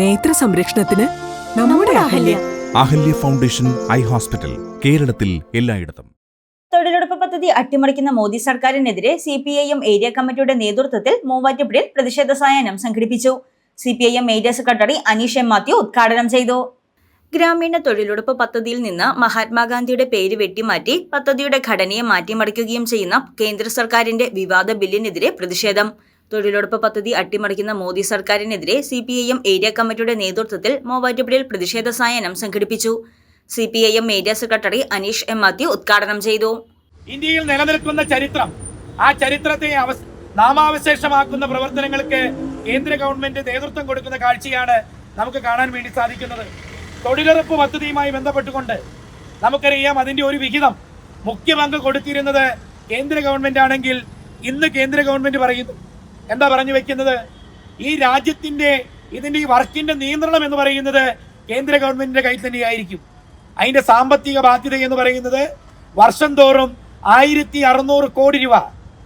നേത്ര സംരക്ഷണത്തിന് നമ്മുടെ Ahalya. Ahalya. Foundation eye hospital കേരളത്തിൽ എല്ലായിടത്തും. തൊഴിലുറപ്പ് പദ്ധതി അട്ടിമറിക്കുന്ന മോദി സർക്കാരിനെതിരെ C P I M area കമ്മിറ്റിയുടെ നേതൃത്വത്തിൽ മൂവാറ്റുപുഴയിൽ പ്രതിഷേധ സായാഹ്നം സംഘടിപ്പിച്ചു. C P I M area secretary Aneesh M Mathew ഉദ്ഘാടനം ചെയ്തു. ഗ്രാമീണ തൊഴിലുറപ്പ് പദ്ധതിയിൽ നിന്ന് മഹാത്മാഗാന്ധിയുടെ പേര് വെട്ടിമാറ്റി പദ്ധതിയുടെ ഘടനയെ മാറ്റിമറിക്കുകയും ചെയ്യുന്ന കേന്ദ്ര സർക്കാരിന്റെ വിവാദ ബില്ലിനെതിരെ പ്രതിഷേധം. തൊഴിലുറപ്പ് പദ്ധതി അട്ടിമറിക്കുന്ന മോദി സർക്കാരിനെതിരെ C P I M area കമ്മിറ്റിയുടെ നേതൃത്വത്തിൽ മൂവാറ്റുപുഴയിൽ പ്രതിഷേധ സായാഹ്നം സംഘടിപ്പിച്ചു. C P I M area secretary Aneesh M Mathew ഉദ്ഘാടനം ചെയ്തു. ഇന്ത്യയിൽ നിലനിൽക്കുന്ന ചരിത്രം ആ ചരിത്രത്തെ നാമാവശേഷമാക്കുന്ന പ്രവർത്തനങ്ങൾക്ക് കേന്ദ്ര ഗവൺമെന്റ് നേതൃത്വം കൊടുക്കുന്ന കാഴ്ചയാണ് നമുക്ക് കാണാൻ വേണ്ടി സാധിക്കുന്നത്. തൊഴിലുറപ്പ് പദ്ധതിയുമായി ബന്ധപ്പെട്ടുകൊണ്ട് നമുക്കറിയാം അതിന്റെ ഒരു വിഹിതം മുഖ്യ പങ്ക് കൊടുത്തിരുന്നത് കേന്ദ്ര ഗവൺമെന്റ് ആണെങ്കിൽ ഇന്ന് കേന്ദ്ര ഗവൺമെന്റ് പറയുന്നു. എന്താ പറഞ്ഞു വെക്കുന്നത്? ഈ രാജ്യത്തിന്റെ ഇതിന്റെ ഈ വർക്കിന്റെ നിയന്ത്രണം എന്ന് പറയുന്നത് കേന്ദ്ര ഗവൺമെന്റിന്റെ കയ്യിൽ തന്നെയായിരിക്കും. അതിന്റെ സാമ്പത്തിക ബാധ്യത എന്ന് പറയുന്നത് വർഷം തോറും ആയിരത്തി അറുന്നൂറ് കോടി രൂപ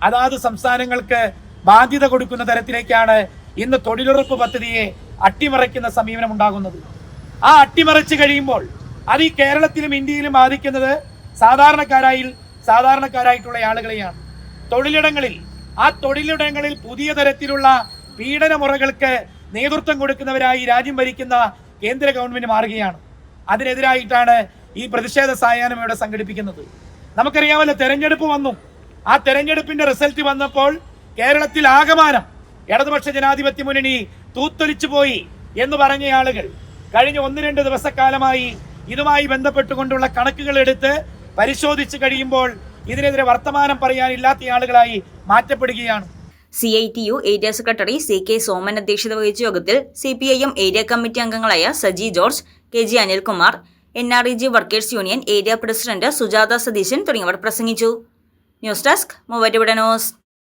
അതാത് സംസ്ഥാനങ്ങൾക്ക് ബാധ്യത കൊടുക്കുന്ന തരത്തിലേക്കാണ് ഇന്ന് തൊഴിലുറപ്പ് പദ്ധതിയെ അട്ടിമറിക്കുന്ന സമീപനം ഉണ്ടാകുന്നത് ആ അട്ടിമറിച്ച് കഴിയുമ്പോൾ അത് ഈ കേരളത്തിലും ഇന്ത്യയിലും ബാധിക്കുന്നത് സാധാരണക്കാരായി സാധാരണക്കാരായിട്ടുള്ള ആളുകളെയാണ്. തൊഴിലിടങ്ങളിൽ ആ തൊഴിലിടങ്ങളിൽ പുതിയ തരത്തിലുള്ള പീഡനമുറകൾക്ക് നേതൃത്വം കൊടുക്കുന്നവരായി രാജ്യം ഭരിക്കുന്ന കേന്ദ്ര ഗവൺമെന്റ് മാറുകയാണ്. അതിനെതിരായിട്ടാണ് ഈ പ്രതിഷേധ സായാഹ്നം ഇവിടെ സംഘടിപ്പിക്കുന്നത്. നമുക്കറിയാമല്ലോ തെരഞ്ഞെടുപ്പ് വന്നു. ആ തെരഞ്ഞെടുപ്പിന്റെ റിസൾട്ട് വന്നപ്പോൾ കേരളത്തിൽ ആകമാനം ഇടതുപക്ഷ ജനാധിപത്യ മുന്നണി തൂത്തൊലിച്ചു പോയി എന്ന് പറഞ്ഞ ആളുകൾ കഴിഞ്ഞ ഒന്ന് രണ്ട് ദിവസക്കാലമായി ഇതുമായി ബന്ധപ്പെട്ടുകൊണ്ടുള്ള കണക്കുകൾ എടുത്ത് പരിശോധിച്ച് കഴിയുമ്പോൾ ഇതിനെതിരെ വർത്തമാനം പറയാനില്ലാത്ത ആളുകളായി മാറ്റപ്പെടുകയാണ്. C I T U area secretary C K Soman അധ്യക്ഷത വഹിച്ച യോഗത്തിൽ C P I M area committee അംഗങ്ങളായ Saji George K G Anilkumar N R E G workers union area president Sujatha Satheesan തുടങ്ങിയവർ പ്രസംഗിച്ചു. News desk Muvattupuzha